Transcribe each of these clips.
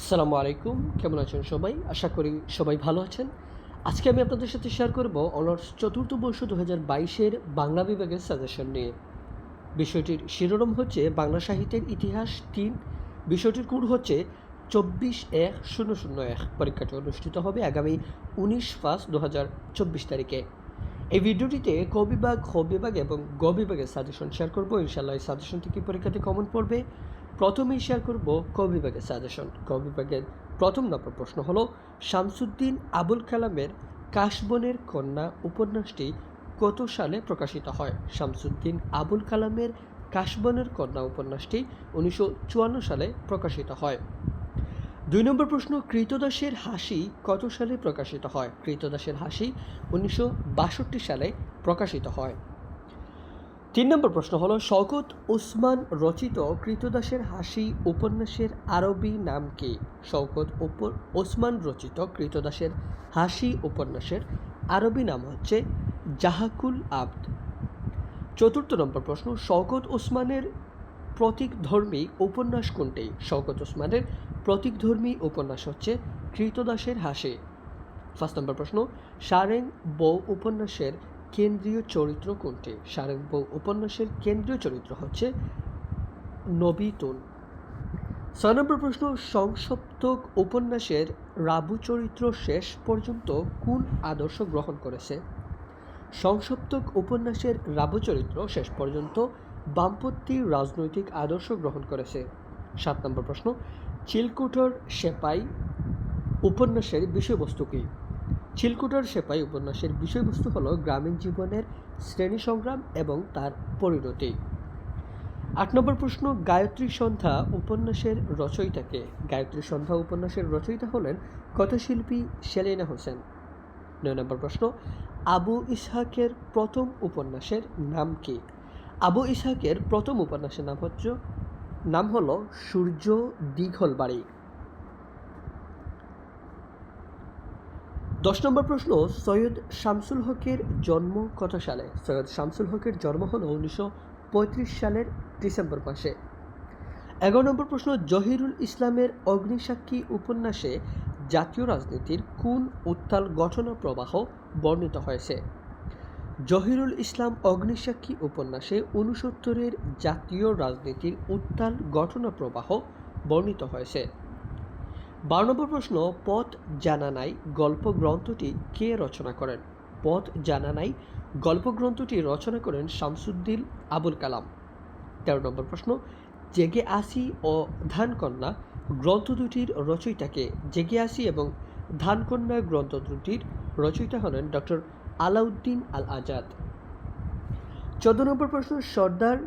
আসসালামু আলাইকুম, কেমন আছেন সবাই? আশা করি সবাই ভালো আছেন। আজকে আমি আপনাদের সাথে শেয়ার করব অনার্স চতুর্থ বর্ষ দু হাজার বাইশের বাংলা বিভাগের সাজেশন নিয়ে। বিষয়টির শিরোনাম হচ্ছে বাংলা সাহিত্যের ইতিহাস তিন, বিষয়টির কোড হচ্ছে চব্বিশ এক শূন্য শূন্য এক। পরীক্ষাটি অনুষ্ঠিত হবে আগামী উনিশ পাঁচ দু হাজার চব্বিশ তারিখে। এই ভিডিওটিতে ক বিভাগ খ বিভাগ এবং গ বিভাগের সাজেশন শেয়ার করব। ইনশাল্লাহ এই সাজেশন থেকে পরীক্ষাতে কমন পড়বে। প্রথমেই শেয়ার করব ক বিভাগের সাজেশন ক বিভাগের প্রথম নম্বর প্রশ্ন হলো, শামসুদ্দিন আবুল কালামের কাশবনের কন্যা উপন্যাসটি কত সালে প্রকাশিত হয়? শামসুদ্দিন আবুল কালামের কাশবনের কন্যা উপন্যাসটি উনিশশো চুয়ান্ন সালে প্রকাশিত হয়। দুই নম্বর প্রশ্ন, কৃতদাসের হাসি কত সালে প্রকাশিত হয়? কৃতদাসের হাসি উনিশশো বাষট্টি সালে প্রকাশিত হয়। তিন নম্বর প্রশ্ন হলো, শওকত ওসমান রচিত কৃতদাসের হাসি উপন্যাসের আরবি নাম কি? শওকত ওসমান রচিত কৃতদাসের হাসি উপন্যাসের আরবি নাম হচ্ছে জাহাকুল আব্দ। চতুর্থ নম্বর প্রশ্ন, শওকত ওসমানের প্রতীকধর্মী উপন্যাস কোনটি? শওকত ওসমানের প্রতীকধর্মী উপন্যাস হচ্ছে কৃতদাসের হাসি। ফার্স্ট নম্বর প্রশ্ন, সারেং বউ উপন্যাসের কেন্দ্রীয় চরিত্র কোনটি? সারেং বউ উপন্যাসের কেন্দ্রীয় চরিত্র হচ্ছে নবীতুন ছয় নম্বর প্রশ্ন, সংসপ্তক উপন্যাসের রাবু চরিত্র শেষ পর্যন্ত কোন আদর্শ গ্রহণ করেছে? সংসপ্তক উপন্যাসের রাবু চরিত্র শেষ পর্যন্ত বামপন্থী রাজনৈতিক আদর্শ গ্রহণ করেছে। সাত নম্বর প্রশ্ন চিলকুটর সেপাই উপন্যাসের বিষয়বস্তু কী? চিলকুটর সেপাই উপন্যাসের বিষয়বস্তু হল গ্রামীণ জীবনের শ্রেণি সংগ্রাম এবং তার পরিণতি। আট নম্বর প্রশ্ন, গায়ত্রী সন্ধ্যা উপন্যাসের রচয়িতাকে। গায়ত্রী সন্ধ্যা উপন্যাসের রচয়িতা হলেন কথাশিল্পী সেলিনা হোসেন। নয় নম্বর প্রশ্ন, আবু ইসহাকের প্রথম উপন্যাসের নাম কি? আবু ইসহাকের প্রথম উপন্যাসের নাম হচ্ছে নাম হলো সূর্য দীঘল বাড়ি। দশ নম্বর প্রশ্ন, সৈয়দ শামসুল হকের জন্ম কত সালে? সৈয়দ শামসুল হকের জন্ম হলো উনিশশো পঁয়ত্রিশ সালের ডিসেম্বর মাসে। এগারো নম্বর প্রশ্ন, জহিরুল ইসলামের অগ্নিসাক্ষী উপন্যাসে জাতীয় রাজনীতির কোন উত্তাল ঘটনা প্রবাহ বর্ণিত হয়েছে? জহিরুল ইসলাম অগ্নিসাক্ষী উপন্যাসে উনসত্তরের জাতীয় রাজনীতির উত্তাল ঘটনা প্রবাহ বর্ণিত হয়েছে। বারো নম্বর প্রশ্ন, পথ জানা নাই গল্প গ্রন্থটি কে রচনা করেন? পথ জানা নাই গল্প গ্রন্থটি রচনা করেন শামসুদ্দিন আবুল কালাম। তেরো নম্বর প্রশ্ন, জেগে আসি ও ধানকন্যা গ্রন্থ দুটির রচয়িতাকে? জেগে আসি এবং ধানকন্যা গ্রন্থ দুটির রচয়িতা হলেন ডক্টর আলাউদ্দিন আল আজাদ চোদ্দ নম্বর প্রশ্ন, সর্দার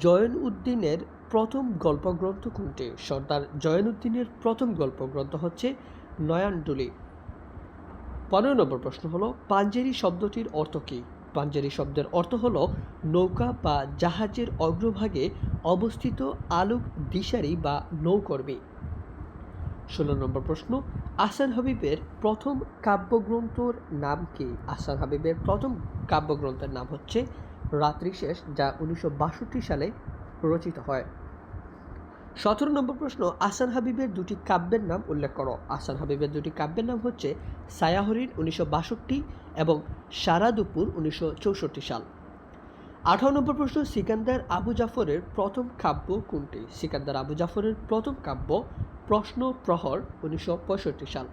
জয়ন উদ্দিনের প্রথম গল্পগ্রন্থ কোনটি? সর্দার জয়নুদ্দিনের প্রথম গল্পগ্রন্থ হচ্ছে নয়ানডুলি পনেরো নম্বর প্রশ্ন হলো, পাঞ্জেরি শব্দটির অর্থ কী? পাঞ্জেরি শব্দের অর্থ হলো, নৌকা বা জাহাজের অগ্রভাগে অবস্থিত আলোক দিশারি বা নৌকর্মী। ষোলো নম্বর প্রশ্ন আসান হাবিবের প্রথম কাব্যগ্রন্থর নাম কি? আসান হাবিবের প্রথম কাব্যগ্রন্থের নাম হচ্ছে রাত্রিশেষ, যা উনিশশো বাষট্টি সালে রচিত হয়। সতেরো নম্বর প্রশ্ন আসান হাবিবের দুটি কাব্যের নাম উল্লেখ করো। আসান হাবিবের দুটি কাব্যের নাম হচ্ছে সায়াহরিন উনিশশো বাষট্টি এবং সারা দুপুর উনিশশো চৌষট্টি সাল। আঠারো নম্বর প্রশ্ন, সিকান্দার আবু জাফরের প্রথম কাব্য কোনটি? সিকান্দার আবু জাফরের প্রথম কাব্য, প্রশ্ন প্রহর উনিশশো পঁয়ষট্টি সাল।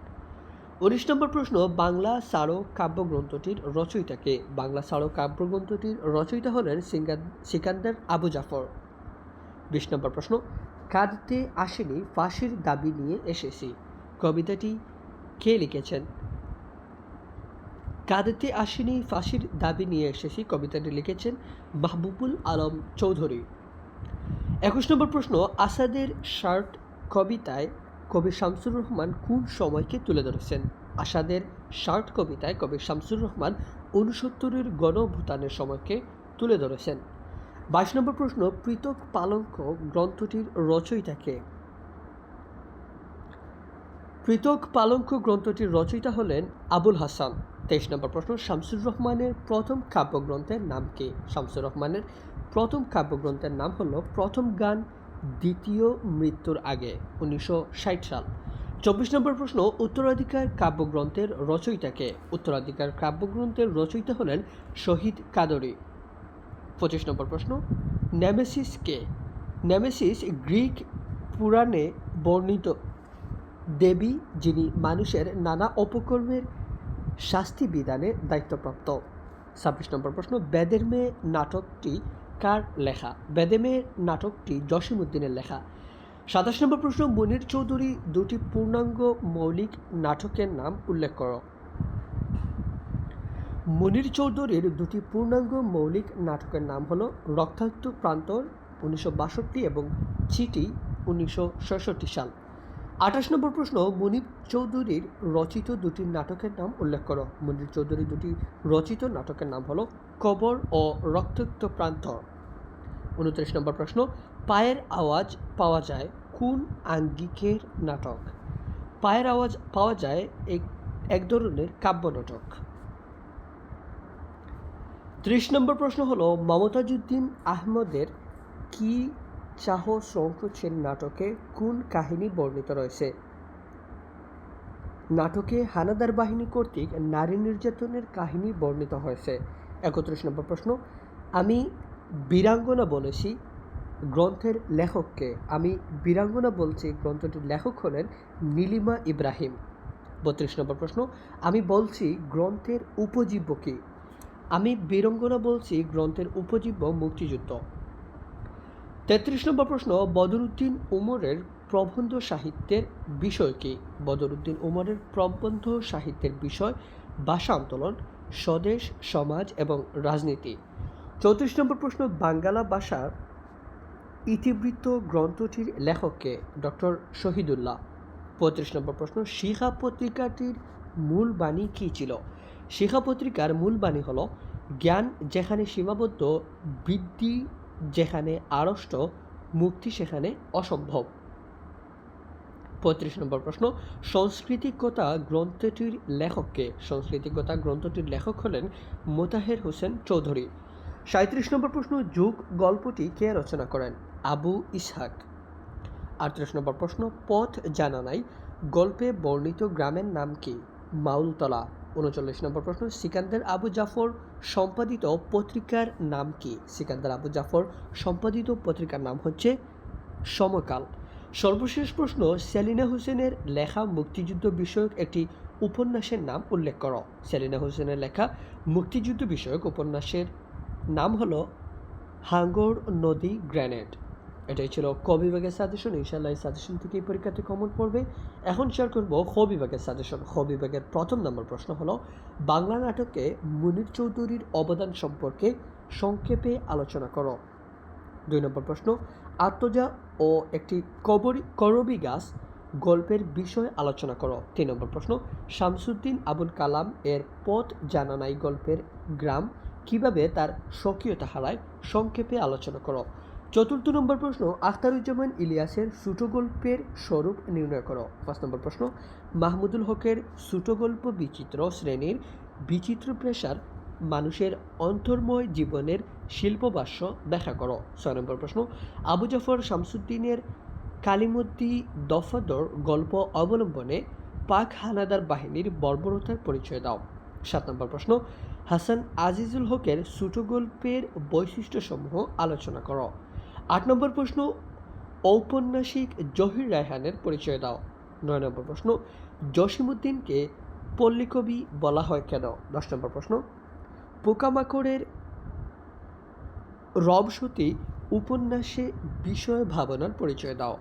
উনিশ নম্বর প্রশ্ন, বাংলা সারো কাব্যগ্রন্থটির রচয়িতাকে বাংলা সারো কাব্যগ্রন্থটির রচয়িতা হলেন সিকান্দার আবু জাফর। বিশ নম্বর প্রশ্ন, কাঁদতে আসেনি ফাঁসির দাবি নিয়ে এসেছি কবিতাটি কে লিখেছেন? কাঁদতে আসেনি ফাঁসির দাবি নিয়ে এসেছি কবিতাটি লিখেছেন মাহবুবুল আলম চৌধুরী। একুশ নম্বর প্রশ্ন, আসাদের শার্ট কবিতায় কবি শামসুর রহমান কোন সময়কে তুলে ধরেছেন? আসাদের শার্ট কবিতায় কবি শামসুর রহমান উনসত্তরের গণভূতানের সময়কে তুলে ধরেছেন। বাইশ নম্বর প্রশ্ন, পৃথক পালঙ্ক গ্রন্থটির রচয়িতাকে পৃথক পালঙ্ক গ্রন্থটির রচয়িতা হলেন আবুল হাসান। তেইশ নম্বর প্রশ্ন, শামসুর রহমানের প্রথম কাব্যগ্রন্থের নাম কি? শামসুর রহমানের প্রথম কাব্যগ্রন্থের নাম হলো প্রথম গান, দ্বিতীয় মৃত্যুর আগে, উনিশশো ষাট সাল। চব্বিশ নম্বর প্রশ্ন, উত্তরাধিকার কাব্যগ্রন্থের রচয়িতাকে উত্তরাধিকার কাব্যগ্রন্থের রচয়িতা হলেন শহীদ কাদরি। পঁচিশ নম্বর প্রশ্ন। নেমেসিস কে? নেমেসিস গ্রিক পুরাণে বর্ণিত দেবী যিনি মানুষের নানা অপকর্মের শাস্তি বিধানে দায়িত্বপ্রাপ্ত। ছাব্বিশ নম্বর প্রশ্ন, বেদের মেয়ে নাটকটি কার লেখা? বেদে মেয়ে নাটকটি জসিমুদ্দিনের লেখা। সাতাশ নম্বর প্রশ্ন, মনির চৌধুরী দুটি পূর্ণাঙ্গ মৌলিক নাটকের নাম উল্লেখ করো। মনির চৌধুরীর দুটি পূর্ণাঙ্গ মৌলিক নাটকের নাম হলো রক্তাক্ত প্রান্তর উনিশশো বাষট্টি এবং চিটি উনিশশো সাল। আঠাশ নম্বর প্রশ্ন, মনির চৌধুরীর রচিত দুটি নাটকের নাম উল্লেখ করো। মনির চৌধুরীর দুটি রচিত নাটকের নাম হলো কবর ও রক্তাক্ত প্রান্তর। উনত্রিশ নম্বর প্রশ্ন, পায়ের আওয়াজ পাওয়া যায় কোন আঙ্গিকের নাটক? পায়ের আওয়াজ পাওয়া যায় এক ধরনের কাব্য নাটক। ত্রিশ নম্বর প্রশ্ন হলো মমতাজুদ্দিন আহমদের কি চাহ সংকোচের নাটকে কোন কাহিনী বর্ণিত রয়েছে? নাটকে হানাদার বাহিনী কর্তৃক নারী নির্যাতনের কাহিনী বর্ণিত হয়েছে। একত্রিশ নম্বর প্রশ্ন, আমি বীরাঙ্গনা বলেছি গ্রন্থের লেখককে। আমি বীরাঙ্গনা বলছি গ্রন্থটির লেখক হলেন নীলিমা ইব্রাহিম। বত্রিশ নম্বর প্রশ্ন, আমি বলছি গ্রন্থের উপজীব্য কি? আমি বীরঙ্গনা বলছি গ্রন্থের উপজীব্য মুক্তিযুদ্ধ। তেত্রিশ নম্বর প্রশ্ন, বদরুদ্দিন উমরের প্রবন্ধ সাহিত্যের বিষয় কি? বদরুদ্দিন উমরের প্রবন্ধ সাহিত্যের বিষয়, ভাষা আন্দোলন, স্বদেশ, সমাজ এবং রাজনীতি। চৌত্রিশ নম্বর প্রশ্ন, বাঙ্গালা ভাষার ইতিবৃত্ত গ্রন্থটির লেখককে ডক্টর শহীদুল্লাহ। পঁয়ত্রিশ নম্বর প্রশ্ন, শিখা পত্রিকাটির মূল বাণী কী ছিল? শিখা পত্রিকার মূল বাণী হল, জ্ঞান যেখানে সীমাবদ্ধ, বৃদ্ধি যেখানে আড়ষ্ট, মুক্তি সেখানে অসম্ভব। পঁয়ত্রিশ নম্বর প্রশ্ন সংস্কৃতিকতা গ্রন্থটির লেখককে সংস্কৃতিকতা গ্রন্থটির লেখক হলেন মোতাহের হোসেন চৌধুরী। সাঁত্রিশ নম্বর প্রশ্ন, যুগ গল্পটি কে রচনা করেন? আবু ইসহাক। আটত্রিশ নম্বর প্রশ্ন, পথ জানা নাই, গল্পে বর্ণিত গ্রামের নাম কি? মাউলতলা। উনচল্লিশ নম্বর প্রশ্ন, সিকান্দার আবু জাফর সম্পাদিত পত্রিকার নাম কি? সিকান্দার আবু জাফর সম্পাদিত পত্রিকার নাম হচ্ছে সমকাল। সর্বশেষ প্রশ্ন, সেলিনা হোসেনের লেখা মুক্তিযুদ্ধ বিষয়ক একটি উপন্যাসের নাম উল্লেখ করো। সেলিনা হোসেনের লেখা মুক্তিযুদ্ধ বিষয়ক উপন্যাসের নাম হলো হাঙ্গর নদী গ্র্যানেড। এটাই ছিল ক বিভাগের সাজেশন ইনশাল্লাহ এই সাজেশন থেকে এই পরীক্ষাতে কমন পড়বে। এখন শেয়ার করব খ বিভাগের সাজেশন খ বিভাগের প্রথম নম্বর প্রশ্ন হলো, বাংলা নাটকে মুনির চৌধুরীর অবদান সম্পর্কে সংক্ষেপে আলোচনা করো। দুই নম্বর প্রশ্ন, আত্মজা ও একটি কবরি, করবি গাছ গল্পের বিষয় আলোচনা করো। তিন নম্বর প্রশ্ন, শামসুদ্দিন আবুল কালাম এর পথ জানা নাই গল্পের গ্রাম কীভাবে তার স্বকীয়তা হারায়, সংক্ষেপে আলোচনা করো। চতুর্থ নম্বর প্রশ্ন, আখতারুজ্জামান ইলিয়াসের গল্পের স্বরূপ নির্ণয় করো। পাঁচ নম্বর প্রশ্ন, মাহমুদুল হকের গল্প বিচিত্র শ্রেণির বিচিত্র প্রেশার মানুষের অন্তর্ময় জীবনের শিল্পভাষ্য ব্যাখ্যা করো। ছয় নম্বর প্রশ্ন, আবু জাফর শামসুদ্দিনের কালিমদ্দি দফাদর গল্প অবলম্বনে পাক হানাদার বাহিনীর বর্বরতার পরিচয় দাও। সাত নম্বর প্রশ্ন, হাসান আজিজুল হকের ছোটো গল্পের বৈশিষ্ট্যসমূহ আলোচনা করো। আট নম্বর প্রশ্ন, ঔপন্যাসিক জহির রায়হানের পরিচয় দাও। নয় নম্বর প্রশ্ন, জসিমুদ্দিনকে পল্লীকবি বলা হয় কেন? দশ নম্বর প্রশ্ন, পোকামাকড়ের রবসতী উপন্যাসে বিষয় ভাবনার পরিচয় দাও।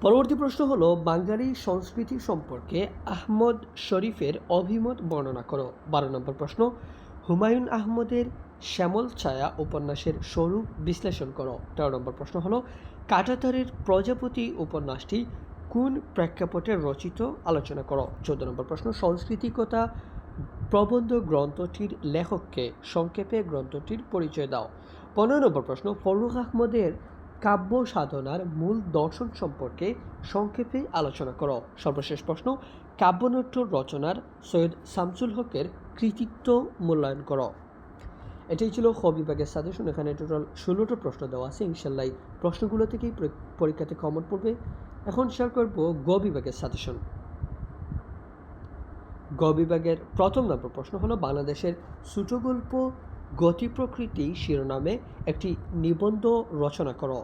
পরবর্তী প্রশ্ন হলো, বাঙালি সংস্কৃতি সম্পর্কে আহমদ শরীফের অভিমত বর্ণনা করো। বারো নম্বর প্রশ্ন, হুমায়ুন আহমদের শ্যামল ছায়া উপন্যাসের স্বরূপ বিশ্লেষণ করো। তেরো নম্বর প্রশ্ন হলো, কাটাতারের প্রজাপতি উপন্যাসটি কোন প্রেক্ষাপটে রচিত? আলোচনা করো। চোদ্দ নম্বর প্রশ্ন, সংস্কৃতিকতা প্রবন্ধ গ্রন্থটির লেখককে সংক্ষেপে গ্রন্থটির পরিচয় দাও। পনেরো নম্বর প্রশ্ন ফরুখ আহমদের কাব্য সাধনার মূল দর্শন সম্পর্কে সংক্ষেপে আলোচনা করো। সর্বশেষ প্রশ্ন, কাব্যনাট্য রচনার সৈয়দ শামসুল হকের কৃতিত্ব মূল্যায়ন করো। এটাই ছিল খ বিভাগের সাজেশন এখানে টোটাল ষোলোটা প্রশ্ন দেওয়া আছে। ইনশাল্লাহ প্রশ্নগুলো থেকেই পরীক্ষাতে কমন পড়বে। এখন শেয়ার করব গ বিভাগের সাজেশন গ বিভাগের প্রথম নম্বর প্রশ্ন হলো, বাংলাদেশের ছোট গল্প গতি প্রকৃতি শিরোনামে একটি নিবন্ধ রচনা করো।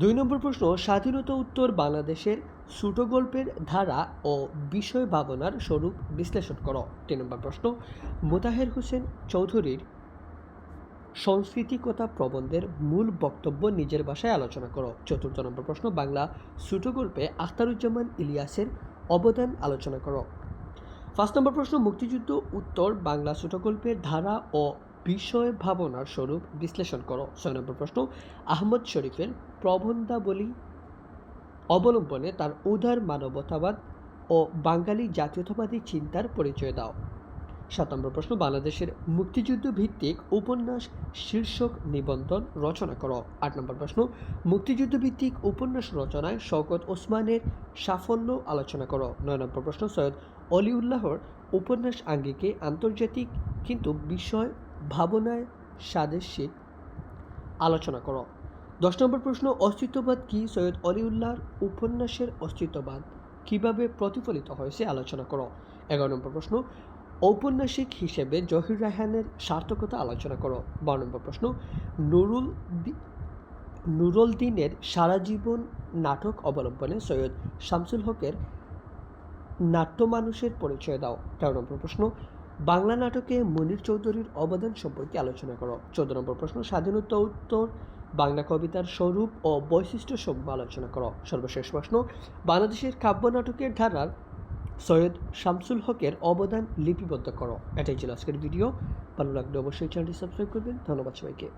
দুই নম্বর প্রশ্ন, স্বাধীনতা উত্তর বাংলাদেশের ছোট গল্পের ধারা ও বিষয় ভাবনার স্বরূপ বিশ্লেষণ করো। তিন নম্বর প্রশ্ন, মোতাহের হোসেন চৌধুরীর সংস্কৃতিকতা প্রবন্ধের মূল বক্তব্য নিজের ভাষায় আলোচনা করো। চতুর্থ নম্বর প্রশ্ন, বাংলা ছোট গল্পে আখতারুজ্জামান ইলিয়াসের অবদান আলোচনা করো। ফার্স্ট নম্বর প্রশ্ন, মুক্তিযুদ্ধ উত্তর বাংলা ছোট গল্পের ধারা ও বিষয় ভাবনার স্বরূপ বিশ্লেষণ করো। ছয় নম্বর প্রশ্ন, আহমদ শরীফের প্রবন্ধাবলী অবলম্বনে তার উদার মানবতাবাদ ও বাঙালি জাতীয়তাবাদী চিন্তার পরিচয় দাও। সাত নম্বর প্রশ্ন, বাংলাদেশের মুক্তিযুদ্ধ ভিত্তিক উপন্যাস শীর্ষক নিবন্ধন রচনা করো। আট নম্বর প্রশ্ন, মুক্তিযুদ্ধ ভিত্তিক উপন্যাস রচনায় শওকত ওসমানের সাফল্য আলোচনা করো। নয় নম্বর প্রশ্ন, সৈয়দ অলিউল্লাহর উপন্যাস আঙ্গিকে আন্তর্জাতিক কিন্তু বিষয় ভাবনায় সাদেশিক আলোচনা করো। দশ নম্বর প্রশ্ন, অস্তিত্ববাদ কি? সৈয়দ অলিউল্লাহর উপন্যাসের অস্তিত্ববাদ কীভাবে প্রতিফলিত হয়েছে? আলোচনা করো। এগারো নম্বর প্রশ্ন ঔপন্যাসিক হিসেবে জহির রায়হানের সার্থকতা আলোচনা করো। বারো নম্বর প্রশ্ন, নুরুল নুরুল দিনের সারা জীবন নাটক অবলম্বনে সৈয়দ শামসুল হকের নাট্য মানুষের পরিচয় দাও। তেরো নম্বর প্রশ্ন, বাংলা নাটকে মনির চৌধুরীর অবদান সম্পর্কে আলোচনা করো। চোদ্দ নম্বর প্রশ্ন, স্বাধীনতা উত্তর, বাংলা কবিতার স্বরূপ ও বৈশিষ্ট্য সমূহ আলোচনা করো। সর্বশেষ প্রশ্ন, বাংলাদেশের কাব্য নাটকের ধারার সৈয়দ শামসুল হকের অবদান লিপিবদ্ধ করো। এটাই ছিল আজকের ভিডিও। ভালো লাগলে অবশ্যই চ্যানেলটি সাবস্ক্রাইব করবেন। ধন্যবাদ সবাইকে।